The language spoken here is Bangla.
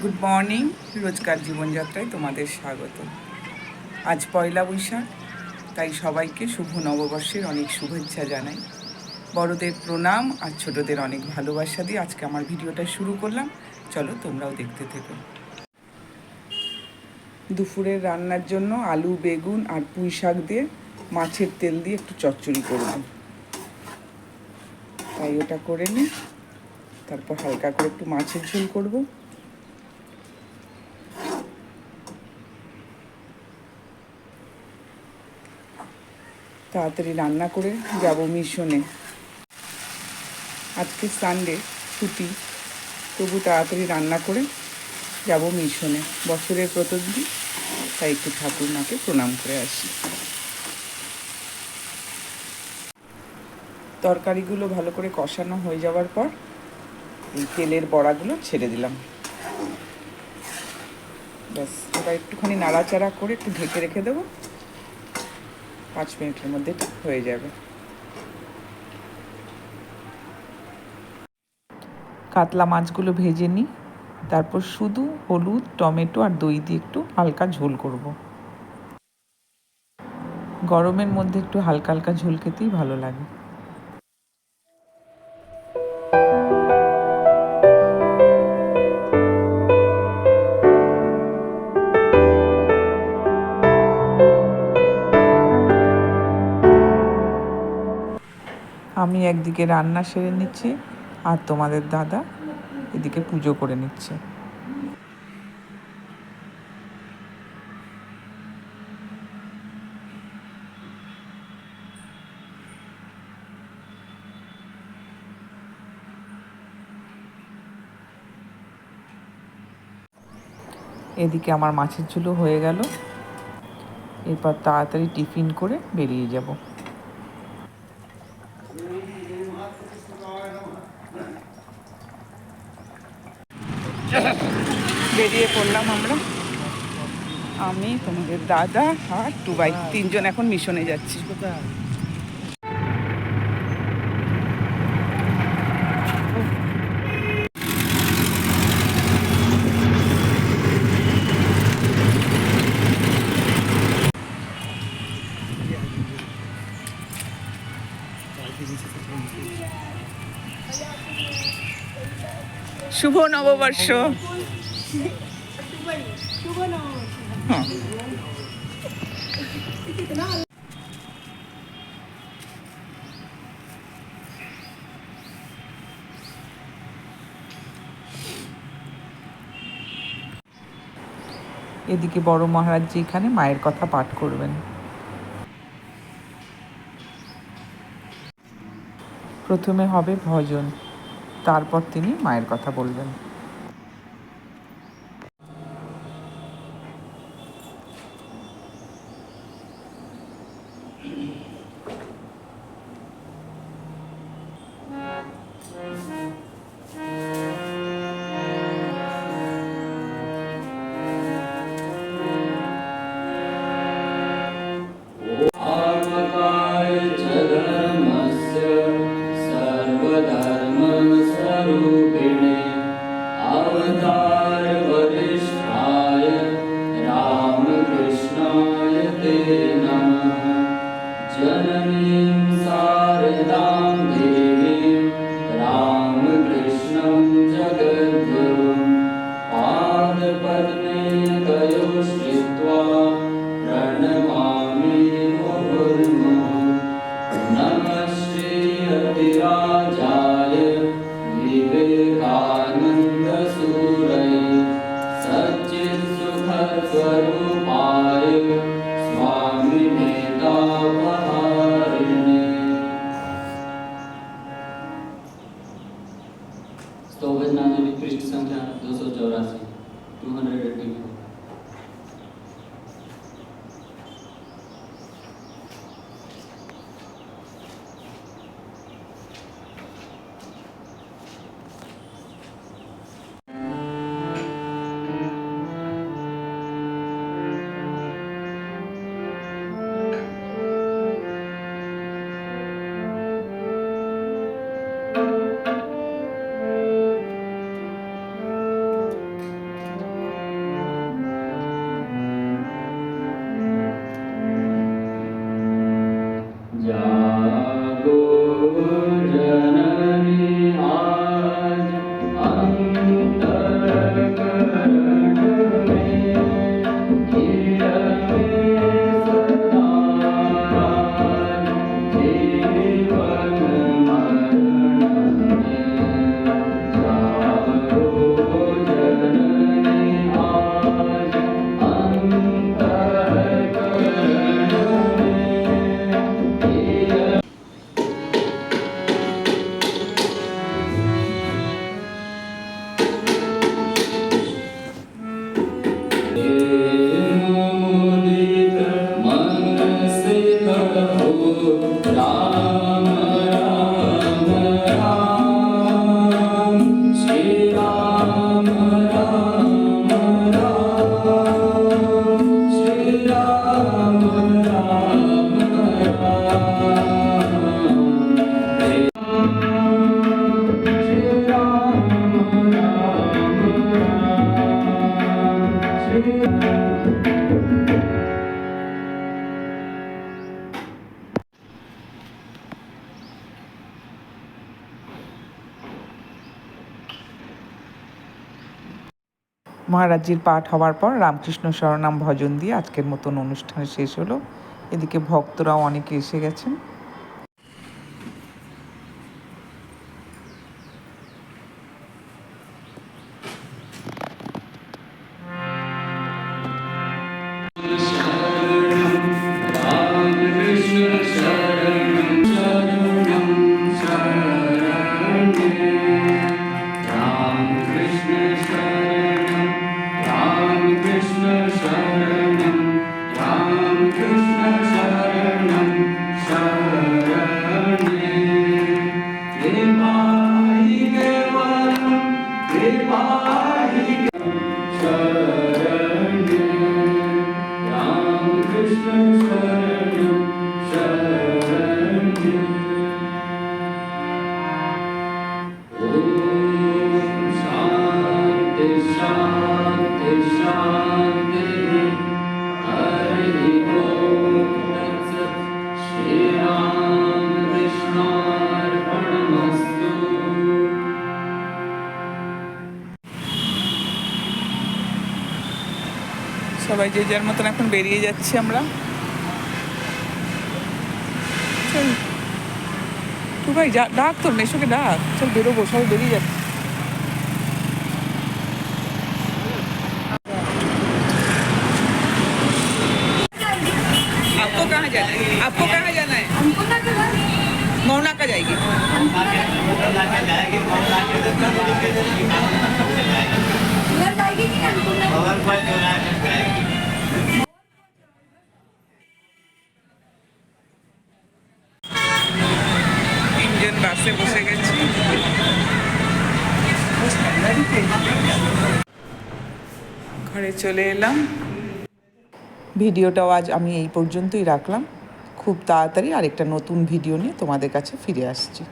গুড মর্নিং রোজকার জীবনযাত্রায় তোমাদের স্বাগত। আজ পয়লা বৈশাখ, তাই সবাইকে শুভ নববর্ষের অনেক শুভেচ্ছা জানাই। বড়দের প্রণাম আর ছোটদের অনেক ভালোবাসা দিয়ে আজকে আমার ভিডিওটা শুরু করলাম। চলো তোমরাও দেখতে থেকো। দুপুরের রান্নার জন্য আলু, বেগুন আর পুঁই শাক দিয়ে মাছের তেল দিয়ে একটু চচ্চড়ি করলাম তাই ওটা করে নিই, তারপর হালকা করে একটু মাছের ঝোল করব। তাড়াতাড়ি রান্না করে যাব মিশনে। আজকে সানডে ছুটি। তবু তাড়াতাড়ি রান্না করে যাব মিশনে। বছরের প্রথম দিন, তাই একটু ঠাকুর মাকে প্রণাম করে আসি। তরকারিগুলো ভালো করে কষানো হয়ে যাওয়ার পর এই তেলের বড়াগুলো ছেড়ে দিলাম। ব্যাস ওটা একটুখানি নাড়াচাড়া করে একটু ঢেকে রেখে দেবো। পাঁচ মিনিটের মধ্যে হয়ে যাবে। কাতলা মাছগুলো ভেজে নিই, তারপর শুধু হলুদ, টমেটো আর দই দিয়ে একটু হালকা ঝোল করব। গরমের মধ্যে একটু হালকা হালকা ঝোল খেতেই ভালো লাগে। আমি একদিকে রান্না সেরে নিচ্ছি আর তোমাদের দাদা এদিকে পুজো করে নিচ্ছে। এদিকে আমার মাছের ঝুলো হয়ে গেল। এরপর তাড়াতাড়ি টিফিন করে বেরিয়ে যাব। বেরিয়ে পড়লাম আমরা। আমি তোমাদের দাদা আর টুবাই তিনজন এখন মিশনে যাচ্ছি। শুভ নববর্ষ। এদিকে বড় মহারাজ জি এখানে মায়ের কথা পাঠ করবেন প্রথমে হবে ভজন তারপর তিনি মায়ের কথা বলবেন মহারাজ্যের পাঠ হওয়ার পর রামকৃষ্ণ স্মরণাম ভজন দিয়ে আজকের মতন অনুষ্ঠান শেষ হলো। এদিকে ভক্তরাও অনেকে এসে গেছেন। Krishna Krishna সবাই যে যার মতন এখন বেরিয়ে যাচ্ছি আমরা চল তু ভাই যা ডাক তোর মেশোকে ডাক চল বেরোবো সবাই বেরিয়ে যাচ্ছে आपको कहाँ जाना है आपको कहाँ जाना है हमको ना कलर मौना का जाएगी कलर जाएगी कि हमको ना তিনজন বাসে বসে গেছি। ঘরে চলে এলাম। ভিডিওটাও আজ আমি এই পর্যন্তই রাখলাম। খুব তাড়াতাড়ি আরেকটা নতুন ভিডিও নিয়ে তোমাদের কাছে ফিরে আসছি।